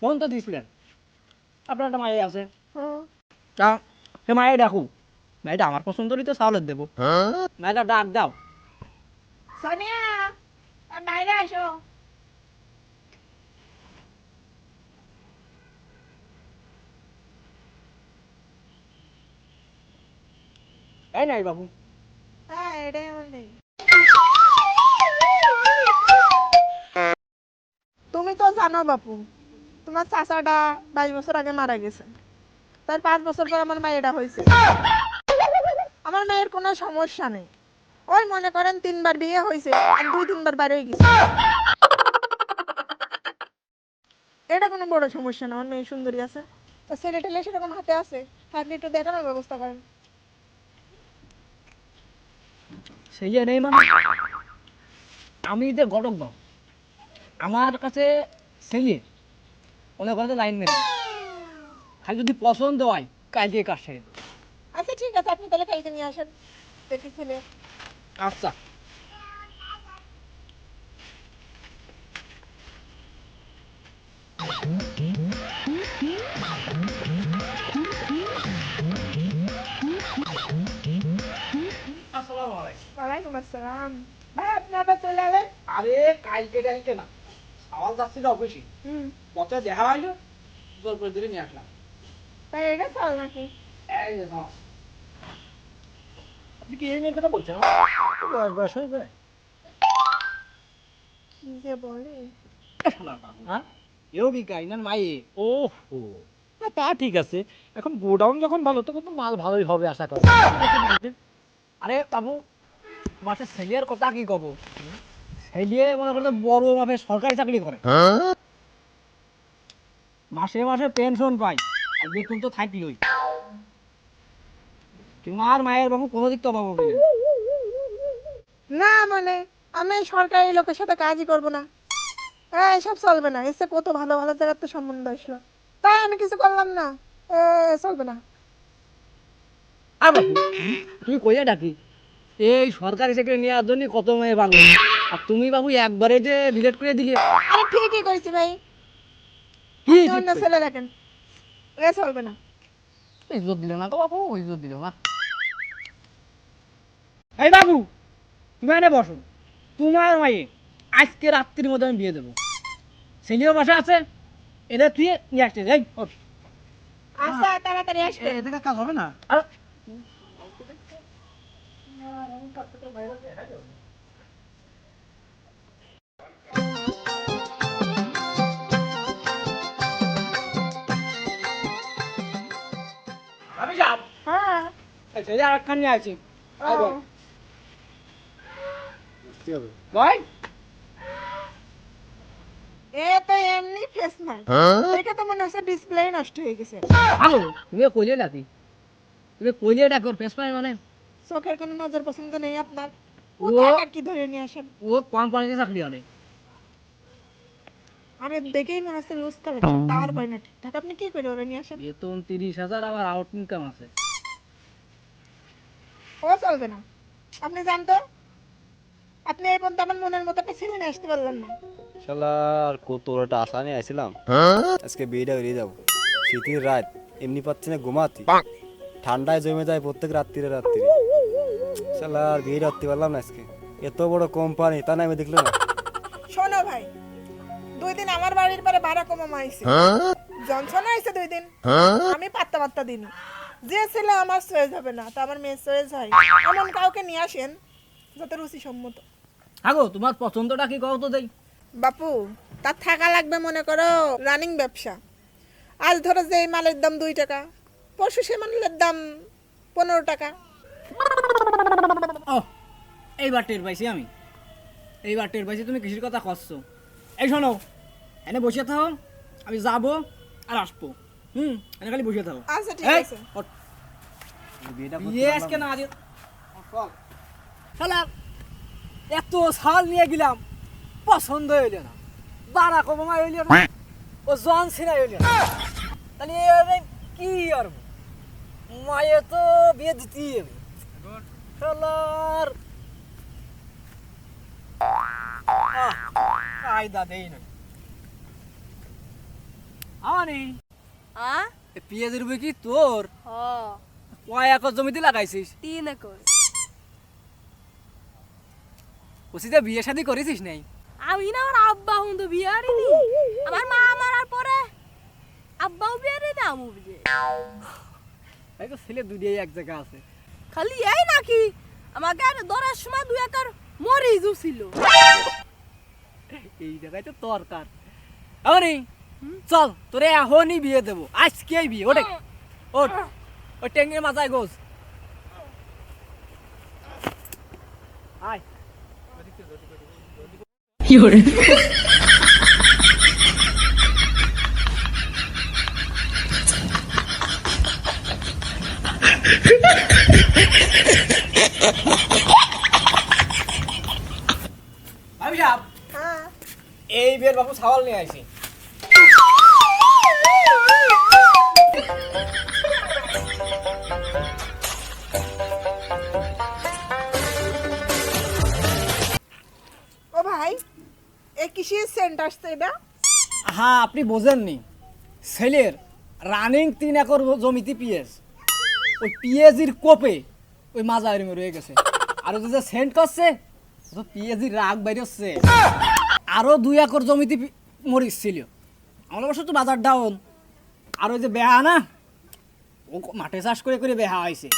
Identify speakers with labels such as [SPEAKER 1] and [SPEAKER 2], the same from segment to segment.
[SPEAKER 1] Phone তো দিছিলেন আপনার একটা মায়ে আছে। তা সে মায়ে ডাকু মায়েটা আমার পছন্দরই তো চাউলের দেবো মায়েটা ডাক দাও।
[SPEAKER 2] সোনিয়া বাইরে আসো
[SPEAKER 1] এই নাই বাবু।
[SPEAKER 2] হ্যাঁ এটাই আমার তুমি তো জানো বাপু। তোমার চাচাটা বাইশ বছর আগে মারা গেছে। তার পাঁচ বছর পর আমার মায়েরা হয়েছে। আমার মায়ের কোনো সমস্যা নেই। ওই মনে করেন তিনবার বিয়ে হয়েছে আর দুই তিনবার বাইরে হয়ে গেছে। এটা কোনো বড় সমস্যা না, আমার মেয়ে সুন্দরী আছে। তো ছেলে টেলে সেরকম হাতে আছে। আপনি একটু দেখানোর ব্যবস্থা করেন।
[SPEAKER 1] সেই মানে। আমি যে গটক আমার কাছে ছেলে মনে করে লাইন নেই। খালি যদি পছন্দ হয় কালকে কাজ সেরে
[SPEAKER 2] আচ্ছা ঠিক আছে আপনি তাহলে কালকে নিয়ে আসেন। দেখি ছেলে
[SPEAKER 1] আচ্ছা। আসসালামু আলাইকুম।
[SPEAKER 2] ওয়ালাইকুম আসসালাম। ভাই আপনি আবার চলে এলেন
[SPEAKER 1] আরে কালকে টাইলকে না। আওয়াজ যাচ্ছিল অফিসে
[SPEAKER 2] হুম।
[SPEAKER 1] পথে দেখা হইল জোর করে দিলে নিয়ে আসলাম।
[SPEAKER 2] তাই এটা চল নাকি?
[SPEAKER 1] এই যে আপনি কি এই মেয়ের কথা বলছেন বয়স বয়স হয়ে যায়
[SPEAKER 2] কি যে বলে?
[SPEAKER 1] হ্যাঁ? এও বিকাই না মাইয়ে ওহো। না তা ঠিক আছে। এখন গোডাউন যখন ভালো তখন তো মাল ভালোই হবে আশা করি। আরে বাবু মাসে ছেলের কথা কি কব? ছেলে মনে করতে বড় মাপে সরকারি চাকরি করে। মাসে মাসে পেনশন পাই আর বেতন তো থাকলোই। তোমার মায়ের বাবু কোনো দিক তো হবে না।
[SPEAKER 2] না মানে আমি সরকারি লোকের সাথে কাজই করব না। হ্যাঁ এসব চলবে না। এসে কত ভালো ভালো জায়গার তো সম্বন্ধ আসলো। তাই আমি কিছু করলাম না। এ, চলবে না।
[SPEAKER 1] আর তুমি কইয়া ডাকি এই সরকারি চাকরি নেওয়ার জন্য কত মেয়ে বাংলা আর তুমি বাবু একবারে যে ডিলেট করে দিলে
[SPEAKER 2] আরে ঠিকই করেছি ভাই
[SPEAKER 1] কি
[SPEAKER 2] অন্য ছেলে দেখেন এ চলবে না
[SPEAKER 1] ইজ্জত দিল না তো বাবু ইজ্জত দিল না এই বাবু তুমি এনে বসো তোমার মায়ে আজকে রাত্রির মধ্যে আমি বিয়ে দেবো ছেলেও বাসা আছে এদের তুই নিয়ে আসতে ওঠ।
[SPEAKER 2] আচ্ছা তাড়াতাড়ি আসবে
[SPEAKER 1] এদিকে কাজ হবে না আর আমি যাব
[SPEAKER 2] হ্যাঁ
[SPEAKER 1] এই যে আরেকখান আছি।
[SPEAKER 2] ও, এ তো এমনি ফেস দেখে তো মনে হচ্ছে ডিসপ্লে নষ্ট হয়ে গেছে।
[SPEAKER 1] তুমি কইলে ডাকি তুমি কইলে ফেস পাই মানে
[SPEAKER 2] চোখের কোনো নজর পছন্দ নেই আপনার। ও টাকা কি ধরে নিয়ে আসেন?
[SPEAKER 1] ও কোম্পানিতে চাকরি করে
[SPEAKER 2] আমি দেখেই মনে হচ্ছে করে। তার পাই না ঠিকঠাক আপনি কি করে ওরা নিয়ে আসেন?
[SPEAKER 1] বেতন তিরিশ হাজার আবার আউট ইনকাম আছে।
[SPEAKER 2] ও চলবে না। আপনি জানতো আপনি এই পর্যন্ত আমার মনের মতো একটা ছেলে নিয়ে আসতে পারলেন না।
[SPEAKER 3] শালার কত একটা আশা নিয়ে আইছিলাম আজকে বিয়েটা বেরিয়ে যাব। শীতের রাত এমনি পাচ্ছি না ঘুমাতি। ঠান্ডায় জমে যায় প্রত্যেক রাত্রিরে রাত্রি শালার রাখতে পারলাম না আজকে। এত বড় কোম্পানি তা না আমি দেখল না
[SPEAKER 2] শোনো ভাই দুই দিন আমার বাড়ির পরে ভাড়া কমা মাইছে জনসন হয়েছে দুই দিন। আমি পাত্তা পাত্তা দিন যে ছেলে আমার হবে না তা আমার চয়েস হয়। এমন কাউকে নিয়ে আসেন যাতে রুচি সম্মত
[SPEAKER 1] আগো তোমার পছন্দটা কি কও তো দেই?
[SPEAKER 2] বাপু তার থাকা লাগবে মনে করো রানিং ব্যবসা। আজ ধরো যে এই মালের দাম দুই টাকা পরশু সে মালের দাম পনেরো টাকা।
[SPEAKER 1] ও এইবার টের পাইছি আমি। এইবার টের পাইছি তুমি কৃষির কথা এই শোনো এনে বসে থাকো আমি যাব আর আসব। হুম এনে খালি বসে থাকো
[SPEAKER 2] আচ্ছা ঠিক আছে।
[SPEAKER 1] ওঠ। আজকে না? আজ শালা এত সাল নিয়ে গেলাম পছন্দ হইল না। বারাক ওবামা হইল না। ও জন সিনা হইল না। তাহলে কি আর মায়ে তো বিয়ে দিতেই হবে। শালার আহ, কায়দা দেই না আমানি
[SPEAKER 4] আ
[SPEAKER 1] পেঁয়াজের উপরে কি তোর
[SPEAKER 4] হ
[SPEAKER 1] কয় একর জমিতে লাগাইছিস
[SPEAKER 4] তিন একর
[SPEAKER 1] ওসিতে বিয়ে শাদি করেছিস নাই
[SPEAKER 4] আমি না আমার আব্বা হুন তো বিয়ারি নি আমার মা মারার পরে আব্বাও বিয়ে
[SPEAKER 1] তো ছেলে দুটিয়াই এক জায়গা আছে
[SPEAKER 4] খালি এই নাকি? আমাকে আর ধরার সময় দুই একর মরিচও ছিল
[SPEAKER 1] এই জায়গায় তো দরকার। আমানি চল তোরে এখনই বিয়ে দেবো। আজকেই বিয়ে ওঠে। ওঠ ওই টেঙ্গির মাথায় গোস আয়। ভাবি এই বিয়ের বাবু সাওয়াল নিয়ে আইছি।
[SPEAKER 2] ও ভাই এ কিসের সেন্ট আসছে এটা?
[SPEAKER 1] হ্যাঁ আপনি বোঝেননি। ছেলের রানিং তিন একর জমিতে পিএস। ওই পিএজির কোপে ওই মাজা এরমে রয়ে গেছে। আর ওই যে সেন্ট করছে তো পিএজির রাগ বেরোচ্ছে আরও দুই একর জমিতে মরিচ ছিল। আমার অবশ্য তো বাজার ডাউন আর ওই যে বেহা না, ও মাঠে চাষ করে করে বেহা হয়েছে।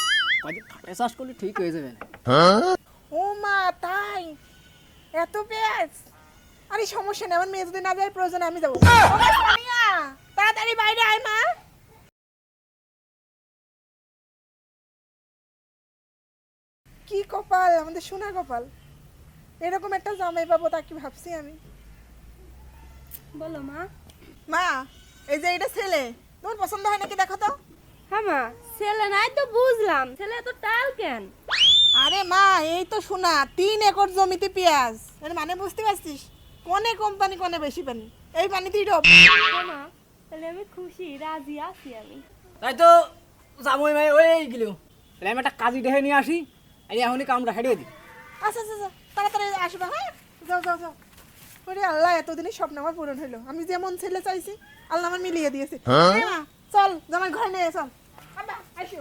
[SPEAKER 1] মাঠে চাষ করলে ঠিক হয়ে যাবে না।
[SPEAKER 2] ও মা, তাই? এত পেঁয়াজ? আরে সমস্যা নেই, আমার মেয়ে যদি না যায় প্রয়োজন আমি যাব। তাড়াতাড়ি কি কপাল? আমাদের সোনা কপাল। এরকম একটা জামাই পাবো তা কি ভাবছি আমি।
[SPEAKER 4] বলো মা।
[SPEAKER 2] মা এই যে এটা ছেলে তোমার পছন্দ হয় নাকি দেখো তো?
[SPEAKER 4] হ্যাঁ মা ছেলে নাই তো বুঝলাম। ছেলে তো টাল কেন?
[SPEAKER 2] আরে মা এই তো শোনা তিন একর জমিতে পেঁয়াজ। এর মানে বুঝতে পারছিস? কোনে কোম্পানি কোনে বেশি পানি? এই পানিতেই ডব
[SPEAKER 4] মা তাহলে আমি খুশি রাজি আছি আমি।
[SPEAKER 1] তাই তো জামুই ভাই ওই গেল। তাহলে আমি একটা কাজী দেখে নিয়ে আসি। এই এখনই কামড়া হারিয়ে দিই
[SPEAKER 2] আচ্ছা আচ্ছা আচ্ছা, তাড়াতাড়ি আসবে হ্যাঁ? যাও যাও যাও। ওরে আল্লাহ এতদিনই স্বপ্ন আমার পূরণ হইল। আমি যেমন ছেলে চাইছি আল্লাহ আমার মিলিয়ে দিয়েছে। চল আমার ঘরে নিয়ে চল। আসো